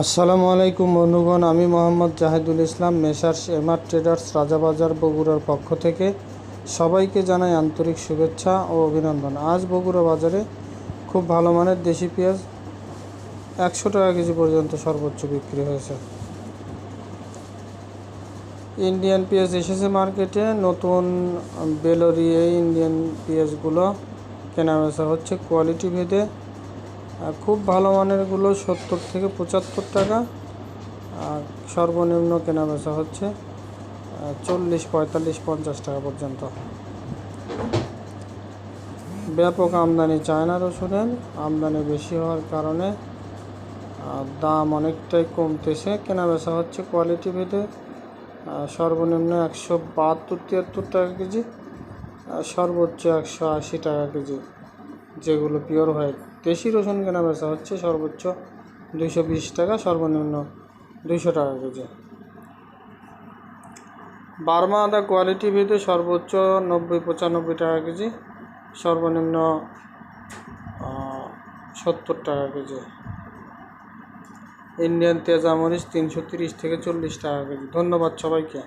আসসালামু আলাইকুম বন্ধুগণ, আমি Mohammad Jahidul Islam, messrs, MR traders, Rajabazar, বগুড়ার পক্ষ থেকে সবাইকে জানাই আন্তরিক শুভেচ্ছা ও অভিনন্দন। আজ বগুড়া বাজারে খুব ভালো মানের দেশি পেঁয়াজ একশো টাকা কেজি পর্যন্ত সর্বোচ্চ বিক্রি হয়েছে। ইন্ডিয়ান পেঁয়াজ এসেছে মার্কেটে, নতুন বেলোরি এই ইন্ডিয়ান পেঁয়াজগুলো কেনা বেচা হচ্ছে কোয়ালিটি ভেদে। আর খুব ভালো মানেরগুলো সত্তর থেকে পঁচাত্তর টাকা। আর সর্বনিম্ন কেনা বেচা হচ্ছে চল্লিশ, পঁয়তাল্লিশ, পঞ্চাশ টাকা পর্যন্ত। ব্যাপক আমদানি চায়না রসুনের আমদানি বেশি হওয়ার কারণে দাম অনেকটাই কমতেছে। কেনা বেচা হচ্ছে কোয়ালিটি ভেদে সর্বনিম্ন একশো বাহাত্তর, তিয়াত্তর টাকা কেজি সর্বোচ্চ একশো আশি টাকা কেজি, যেগুলো পিওর হোয়াইট। দেশি রসুন কেনা বেচা হচ্ছে সর্বোচ্চ দুইশো বিশ টাকা, সর্বনিম্ন দুইশো টাকা কেজি। বার্মা আদা কোয়ালিটি ভেদে সর্বোচ্চ নব্বই পঁচানব্বই টাকা কেজি, সর্বনিম্ন সত্তর টাকা কেজি। ইন্ডিয়ান তেজামরিচ তিনশো তিরিশ থেকে চল্লিশ টাকা কেজি। ধন্যবাদ সবাইকে।